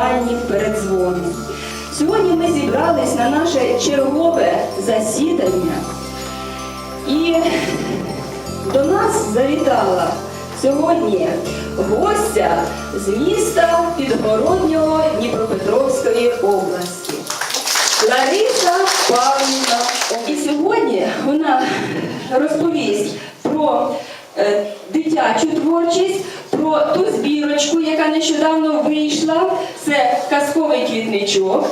останні передзвони. Сьогодні ми зібрались на наше чергове засідання. І до нас завітала сьогодні гостя з міста Підгороднього Дніпропетровської області. Лариса Павлівна. І сьогодні вона розповість про е, дитячу творчість, про ту збірочку, яка нещодавно вийшла. Це казковий квітничок.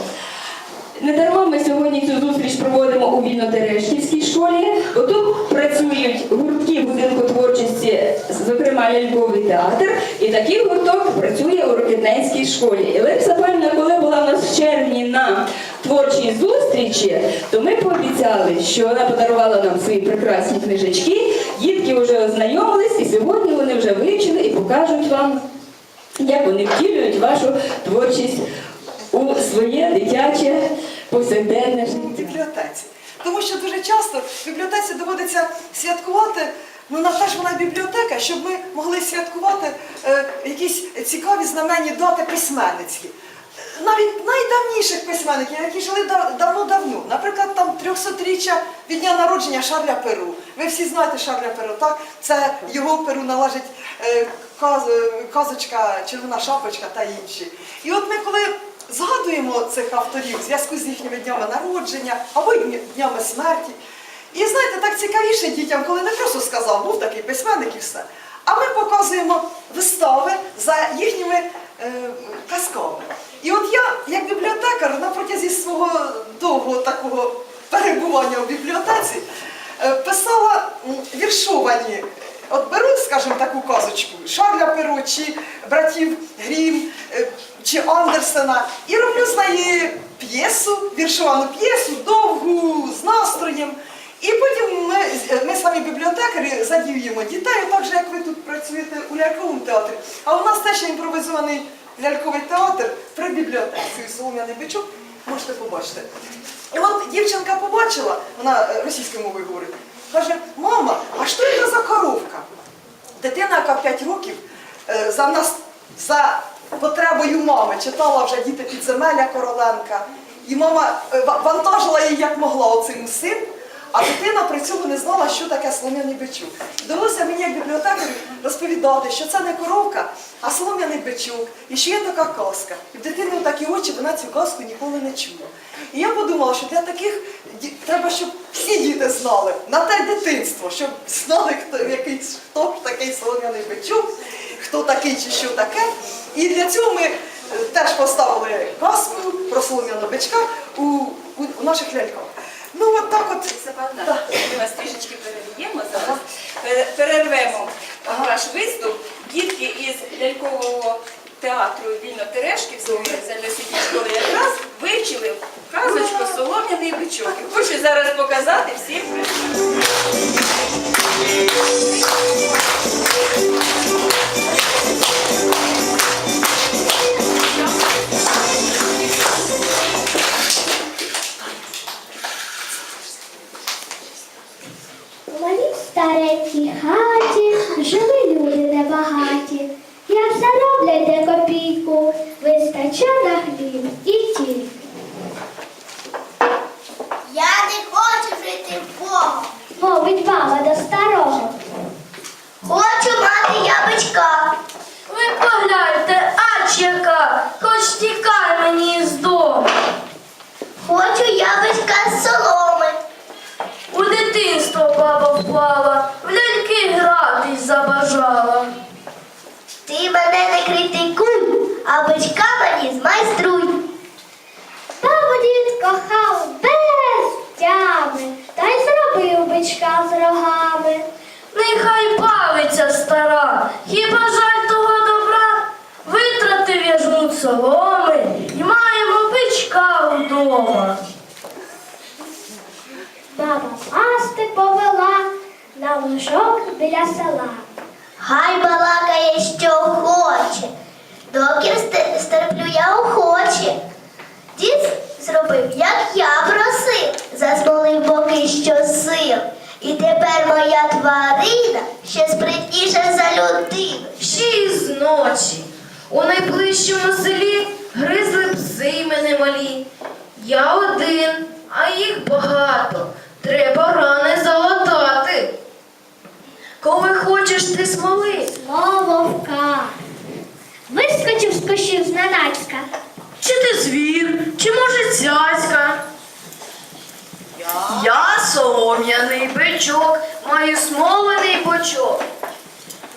Не дарма ми сьогодні цю зустріч проводимо у Вільно-Терешківській школі. Отут працюють гуртки будинку творчості, зокрема ляльковий театр, і такий гурток працює у Рокетненській школі. І Леся Павлівна, коли була в нас в червні на творчій зустрічі, то ми пообіцяли, що вона подарувала нам свої прекрасні книжечки. Дітки вже ознайомились, сьогодні вони вже вивчили і покажуть вам, як вони втілюють вашу творчість у своє дитяче повсякденне життя. бібліотеці. Тому що дуже часто в бібліотеці доводиться святкувати. Ну, на те ж вона бібліотека, щоб ми могли святкувати е, якісь цікаві знаменні дати письменницькі. Навіть найдавніших письменників, які жили давно-давно. Наприклад, там 300-річчя від дня народження Шарля Перу. Ви всі знаєте Шарля Перу, так? Це його перу належить е, каз- е, казочка, червона шапочка та інші. І от ми коли згадуємо цих авторів в зв'язку з їхніми днями народження або днями смерті. І знаєте, так цікавіше дітям, коли не просто сказав, був такий письменник і все. А ми показуємо вистави за їхніми казками. І от я, як бібліотекар, на протязі свого довгого такого перебування в бібліотеці, е, писала віршовані. От беру, скажімо, таку казочку Шарля Перо, чи братів Грім, е, чи Андерсена, і роблю з неї п'єсу, віршовану п'єсу, довгу, з настроєм. І потім ми, ми самі бібліотекарі задіюємо дітей, так же, як ви тут працюєте у ляльковому театрі. А у нас теж є імпровізований ляльковий театр при бібліотеці Солом'яний бичок, можете побачити. І от дівчинка побачила, вона е, російською мовою говорить, каже, мама, а що це за коровка? Дитина, яка 5 років е, за нас за потребою мами читала вже діти підземелля Короленка, і мама е, вантажила її як могла оцим усім, а дитина при цьому не знала, що таке солом'яний бичок. Довелося мені як бібліотекарю розповідати, що це не коровка, а солом'яний бичок, і що є така казка. І в дитини такі очі, вона цю казку ніколи не чула. І я подумала, що для таких треба, щоб всі діти знали на те дитинство, щоб знали, хто який хто такий солом'яний бичок, хто такий чи що таке. І для цього ми е, теж поставили казку про солом'яного бичка у, у, у наших ляльках. Ну от так от. Ми вас трішечки переведемо зараз. Пере- Перервемо ваш виступ. Дітки із лялькового театру Вільно-Терешківської загальноосвітньої школи якраз вивчили казочку Солом'яний бичок. І хочу зараз показати всім. У біля села. Хай балакає, що хоче. Доки стерплю я охоче. Дід зробив, як я просив, засмолив боки що сил. І тепер моя тварина ще спритніша за людину. Ще й ночі. У найближчому селі гризли Я один, а їх багато. Треба рани залатати. Коли хочеш ти смоли, вовка. Вискочив з кущів зненацька. чи ти звір, чи може цяцька? Я солом'яний бичок, маю смолений бочок.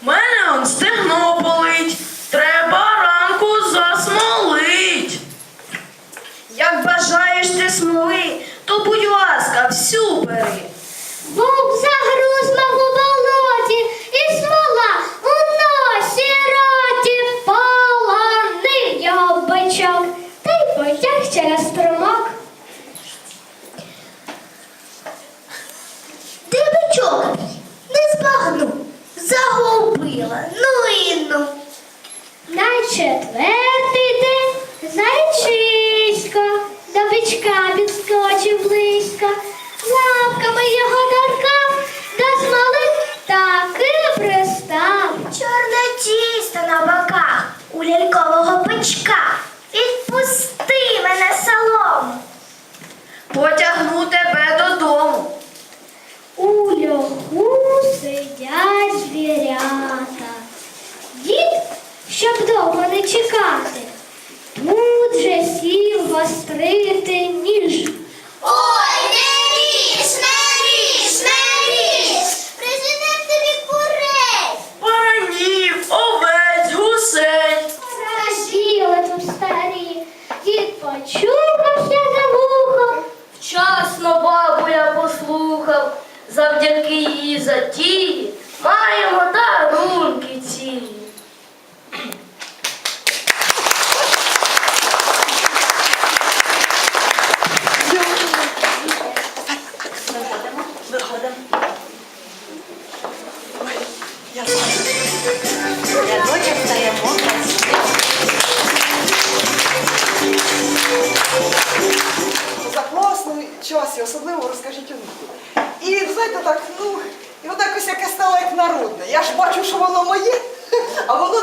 Мене он стегно болить, треба ранку засмолить. Як бажаєш ти смоли, то будь ласка, всю бери. Вовк загруз мав у болоті, і смола у носі роті полонив його бичок, та й потяг через струмок. Де бичок? Не збагну. Загубила. Ну і ну. На четвертий день зайчисько до бичка підскочив близько, лапками його торкав, до смоли таки пристав. Чорне тісто на боках у лялькового бичка. Відпусти мене солому.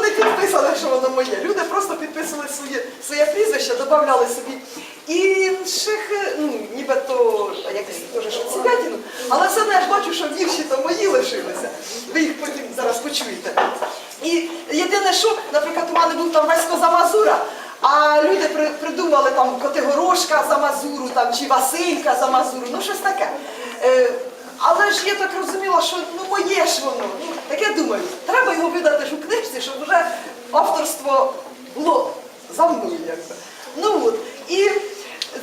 Не підписане, що воно моє. Люди просто підписували своє, своє прізвище, додавали собі інших, е, ну, нібито якось теж шоцівятіну, але все я ж бачу, що вірші то мої лишилися. Ви їх потім зараз почуєте. І єдине, що, наприклад, у мене був там Васько за Мазура, а люди при- придумали там Котигорошка за Мазуру, там, чи Василька за Мазуру, ну щось таке. Але ж я так розуміла, що ну моє ж воно. Ну, так я думаю, треба його видати ж у книжці, щоб вже авторство було за мною. Якби. Ну от. І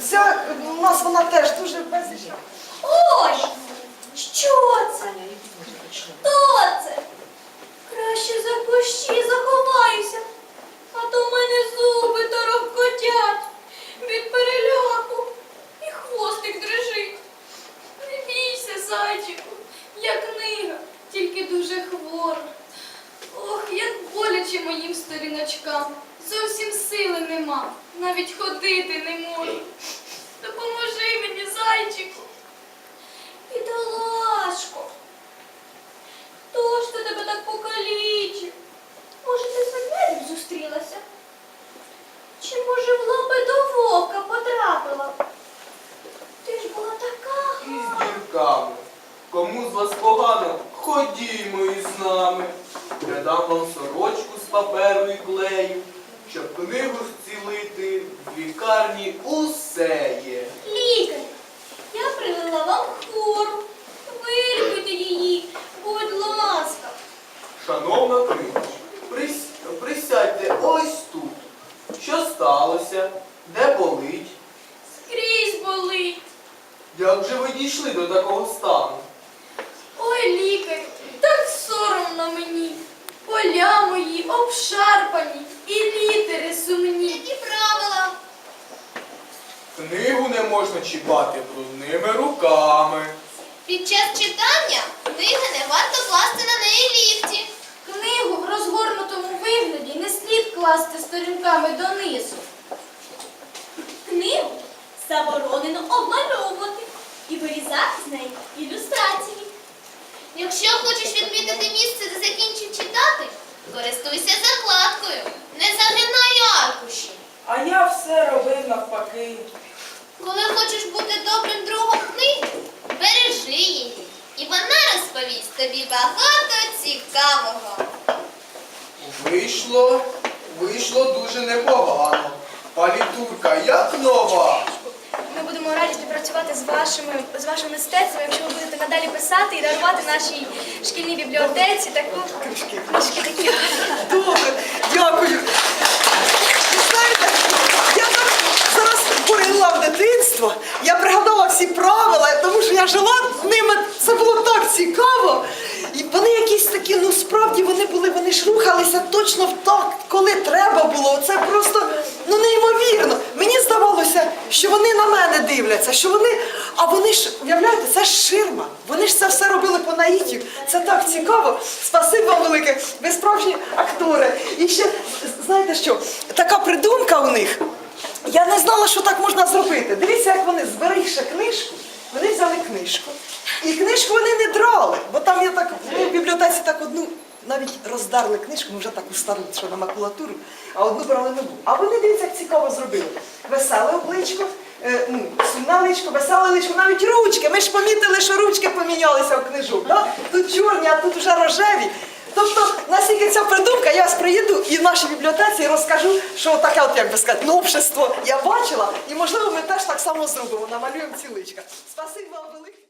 ця у нас вона теж дуже безліч. Ой, що це? Хто це? Краще за кущі заховаюся, а то в мене зуби торохкотять від переляку і хвостик дрижить. Не бійся, зайчику, я книга, тільки дуже хвора. Ох, як боляче моїм сторіночкам. Зовсім сили нема, навіть ходити не можу. Допоможи мені, зайчику. Бідолашко, хто ж це тебе так покалічив? Може, ти з ведмедем зустрілася? Чи може в лапи до вовка потрапила? Ти ж була така І з гарна. дірками. Кому з вас погано, ходімо із нами. Я дам вам сорочку з паперу і клею, щоб книгу зцілити в лікарні усе є. Лікар, я привела вам хвору. Вилікуйте її, будь ласка. Шановна книжка, прис- присядьте ось тут. Що сталося? Де болить? Скрізь болить. Як же ви дійшли до такого стану? Ой, лікарю, так соромно мені. Поля мої обшарпані і літери сумні. Які правила? Книгу не можна чіпати брудними руками. Під час читання книги не варто класти на неї ліфті. Книгу в розгорнутому вигляді не слід класти сторінками донизу. Книгу заборонено обмальовувати і вирізати з неї ілюстрації. Якщо хочеш відмітити місце, де закінчив читати, користуйся закладкою. Не загинай аркуші. А я все робив навпаки. Коли хочеш бути добрим другом книги, бережи її. І вона розповість тобі багато цікавого. Вийшло, вийшло дуже непогано. Палітурка, як нова. Будемо раді співпрацювати з вашими з вашим мистецтвом, якщо ви будете надалі писати і дарувати нашій шкільній бібліотеці таку книжки такі. Добре, дякую. Знаєте, я так зараз поринила в дитинство, я пригадала всі правила, тому що я жила ними, це було так цікаво. І вони якісь такі, ну справді вони були, вони ж рухалися точно в так, коли треба було. Це просто ну неймовірно. Мені що вони на мене дивляться, що вони, а вони ж, уявляєте, це ж ширма. Вони ж це все робили по наїтів. Це так цікаво. Спасибо вам велике. Ви справжні актори. І ще знаєте що? Така придумка у них. Я не знала, що так можна зробити. Дивіться, як вони зберігши книжку, вони взяли книжку. І книжку вони не драли, бо там я так в бібліотеці так одну навіть роздарли книжку, ну вже таку стару, що на макулатуру, а одну брали нову. А вони дивіться, як цікаво зробили. Веселе обличко, е, ну, сумне личко, веселе личко, навіть ручки. Ми ж помітили, що ручки помінялися в книжок. Да? Тут чорні, а тут вже рожеві. Тобто, наскільки ця придумка, я вас приїду і в нашій бібліотеці розкажу, що таке, от як би сказати, новшество я бачила, і можливо ми теж так само зробимо, намалюємо ці личка. Спасибі вам велике.